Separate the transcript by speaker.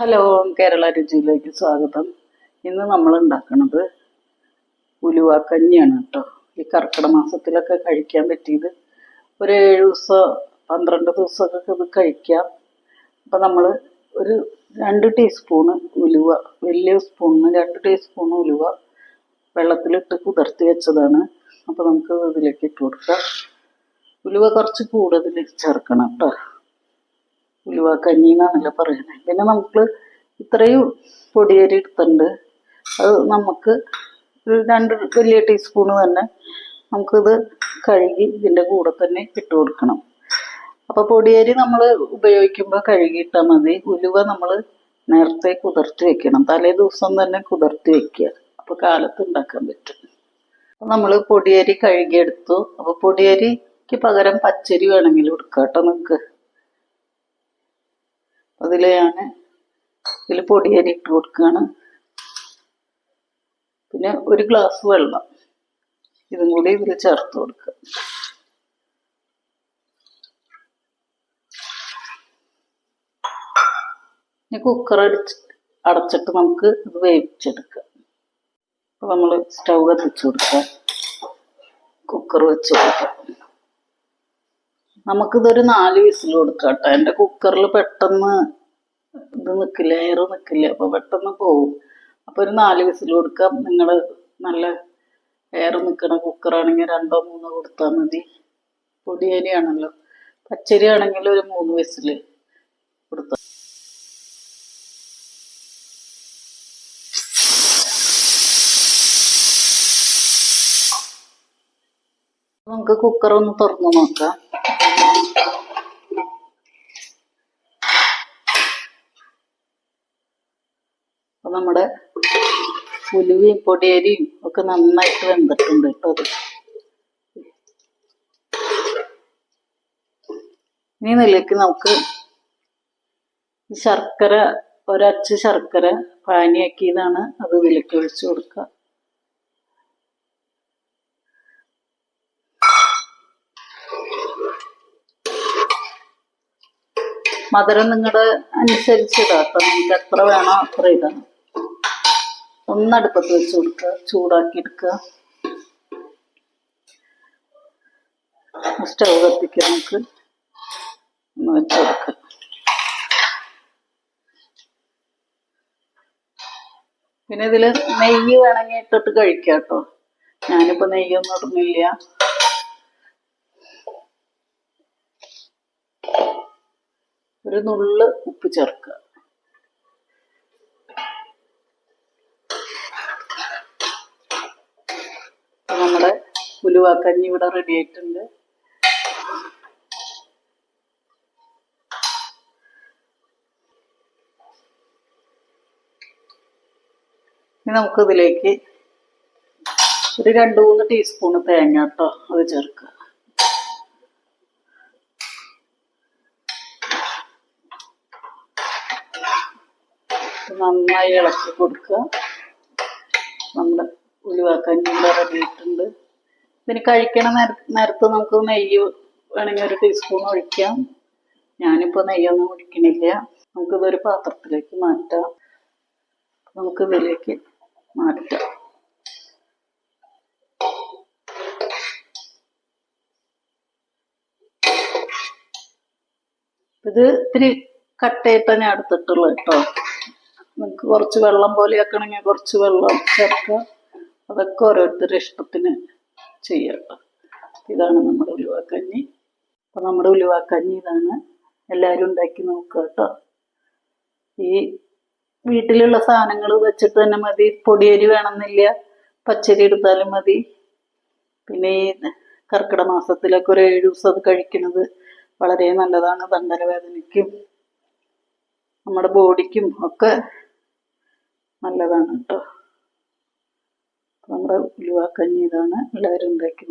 Speaker 1: Hello Kerala രുചിയിലേക്ക് സ്വാഗതം. ഇന്ന് നമ്മൾ ഉണ്ടാക്കുന്നത് ഉലുവാക്കഞ്ഞിയാണ് കേട്ടോ. ഈ കർക്കിടക മാസത്തിലൊക്കെ കഴിക്കാൻ പറ്റിയത്. ഒരു ഏഴ് ദിവസം പന്ത്രണ്ട് ദിവസമൊക്കെ ഇത് കഴിക്കാം. അപ്പം നമ്മൾ ഒരു രണ്ട് ടീസ്പൂണ് ഉലുവ വലിയ സ്പൂണിന് രണ്ട് ടീസ്പൂൺ ഉലുവ വെള്ളത്തിലിട്ട് കുതിർത്തി വെച്ചതാണ്. അപ്പോൾ നമുക്ക് ഇതിലേക്ക് ഇട്ട് കൊടുക്കാം. ഉലുവ കുറച്ച് കൂടുതൽ ചേർക്കണം കേട്ടോ. ഉലുവ കഞ്ഞി എന്നാണല്ലോ പറയുന്നത് പിന്നെ നമുക്ക് ഇത്രയും പൊടിയരി എടുത്തിട്ടുണ്ട്. അത് നമുക്ക് ഒരു രണ്ട് വലിയ ടീസ്പൂൺ തന്നെ നമുക്കിത് കഴുകി ഇതിന്റെ കൂടെ തന്നെ ഇട്ട് കൊടുക്കണം. അപ്പോൾ പൊടിയരി നമ്മൾ ഉപയോഗിക്കുമ്പോൾ കഴുകിയിട്ടാൽ മതി. ഉലുവ നമ്മൾ നേരത്തെ കുതിർത്തി വെക്കണം. തലേ ദിവസം തന്നെ കുതിർത്തി വെക്കുക. അപ്പോൾ കാലത്ത് ഉണ്ടാക്കാൻ പറ്റും. നമ്മൾ പൊടിയരി കഴുകിയെടുത്തു. അപ്പോൾ പൊടിയരിക്ക് പകരം പച്ചരി വേണമെങ്കിൽ കൊടുക്കാം കേട്ടോ നിങ്ങൾക്ക് അതിൽ ഞാൻ ഇതിൽ പൊടിയരി ഇട്ട് കൊടുക്കുകയാണ് പിന്നെ ഒരു ഗ്ലാസ് വെള്ളം. ഇതും കൂടി ഇതിൽ ചേർത്ത് കൊടുക്കുക. ഇനി കുക്കർ അടിച്ച് അടച്ചിട്ട് നമുക്ക് ഇത് വേവിച്ചെടുക്കാം. അപ്പോൾ നമ്മൾ സ്റ്റൗ കത്തിച്ചു കൊടുക്കുക കുക്കർ വെച്ച് കൊടുക്കാം. നമുക്കിതൊരു നാല് വിസിൽ കൊടുക്കാം കേട്ടോ എന്റെ കുക്കറിൽ പെട്ടെന്ന് ഇത് നിൽക്കില്ല എയർ നിൽക്കില്ല അപ്പോൾ പെട്ടെന്ന് പോവും. അപ്പോൾ ഒരു നാല് വിസിൽ കൊടുക്കാം. നിങ്ങൾ നല്ല എയർ നിൽക്കണ കുക്കറാണെങ്കിൽ രണ്ടോ മൂന്നോ കൊടുത്താൽ മതി. പൊടിയരിയാണല്ലോ പച്ചരി ആണെങ്കിൽ ഒരു മൂന്ന് വിസിൽ കൊടുത്താൽ നമുക്ക് കുക്കർ ഒന്ന് തുറന്നു നോക്കാം അപ്പൊ നമ്മുടെ ഉലുവയും പൊടിയരിയും ഒക്കെ നന്നായിട്ട് വെന്തിട്ടുണ്ട് കേട്ടോ അത്. ഇനി നിലയ്ക്ക് നമുക്ക് ശർക്കര ഒരച്ച് ശർക്കര പാനിയാക്കിയതാണ് അത് ഇതിലേക്ക് ഒഴിച്ചു കൊടുക്കുക. മധുരം നിങ്ങളുടെ അനുസരിച്ച് ഇടാം അപ്പം നിങ്ങൾക്ക് എത്ര വേണോ അത്ര ഇടണം. ഒന്ന് അടുപ്പത്ത് വെച്ച് കൊടുക്കുക ചൂടാക്കി എടുക്കുക. സ്റ്റൗ കത്തിക്കുക നമുക്ക് ഒന്ന് വെച്ച് കൊടുക്കുക പിന്നെ ഇതിൽ നെയ്യ് വേണമെങ്കിൽ ഇട്ടിട്ട് കഴിക്കാം കേട്ടോ. ഞാനിപ്പോൾ നെയ്യൊന്നും ഇടുന്നില്ല. ഒരു നുള്ള് ഉപ്പ് ചേർക്കുക അപ്പൊ നമ്മുടെ ഉലുവാക്കഞ്ഞി ഇവിടെ റെഡി ആയിട്ടുണ്ട്. ഇനി നമുക്ക് ഇതിലേക്ക് ഒരു രണ്ട് മൂന്ന് ടീസ്പൂണ് തേങ്ങ കേട്ടോ അത് ചേർക്കുക. നന്നായി ഇളക്കി കൊടുക്കുക. നമ്മുടെ ഉലുവാക്കഞ്ഞി ഇവിടെ റെഡി ആയിട്ടുണ്ട്. പിന്നെ കഴിക്കണ നേര നേരത്ത് നമുക്ക് നെയ്യ് വേണമെങ്കിൽ ഒരു ടീസ്പൂൺ ഒഴിക്കാം. ഞാനിപ്പോൾ നെയ്യൊന്നും ഒഴിക്കണില്ല നമുക്കിതൊരു പാത്രത്തിലേക്ക് മാറ്റാം. നമുക്ക് ഇതിലേക്ക് മാറ്റാം. ഇത് ഇത്തിരി കട്ടയിട്ട ഞാൻ എടുത്തിട്ടുള്ളൂ കേട്ടോ. നിങ്ങൾക്ക് കുറച്ച് വെള്ളം പോലെ ആക്കണമെങ്കിൽ കുറച്ച് വെള്ളം ചേർക്കുക. അതൊക്കെ ഓരോരുത്തരുടെ ഇഷ്ടത്തിന്. ചെയ്യാം കേട്ടോ ഇതാണ് നമ്മുടെ ഉലുവാക്കഞ്ഞി. അപ്പം നമ്മുടെ ഉലുവാക്കഞ്ഞി ഇതാണ് എല്ലാവരും ഉണ്ടാക്കി നോക്കുക കേട്ടോ. ഈ വീട്ടിലുള്ള സാധനങ്ങൾ വെച്ചിട്ട് തന്നെ മതി. പൊടിയരി വേണമെന്നില്ല. പച്ചരി എടുത്താലും മതി. പിന്നെ ഈ കർക്കിടക മാസത്തിലൊക്കെ ഒരു ഏഴ് ദിവസം അത് കഴിക്കുന്നത് വളരെ നല്ലതാണ്. തണ്ടലവേദനയ്ക്കും നമ്മുടെ ബോഡിക്കും ഒക്കെ നല്ലതാണ് കേട്ടോ. നമ്മുടെ ഉലുവാക്കഞ്ഞി ഇതാണ് എല്ലാവരും ഉണ്ടാക്കി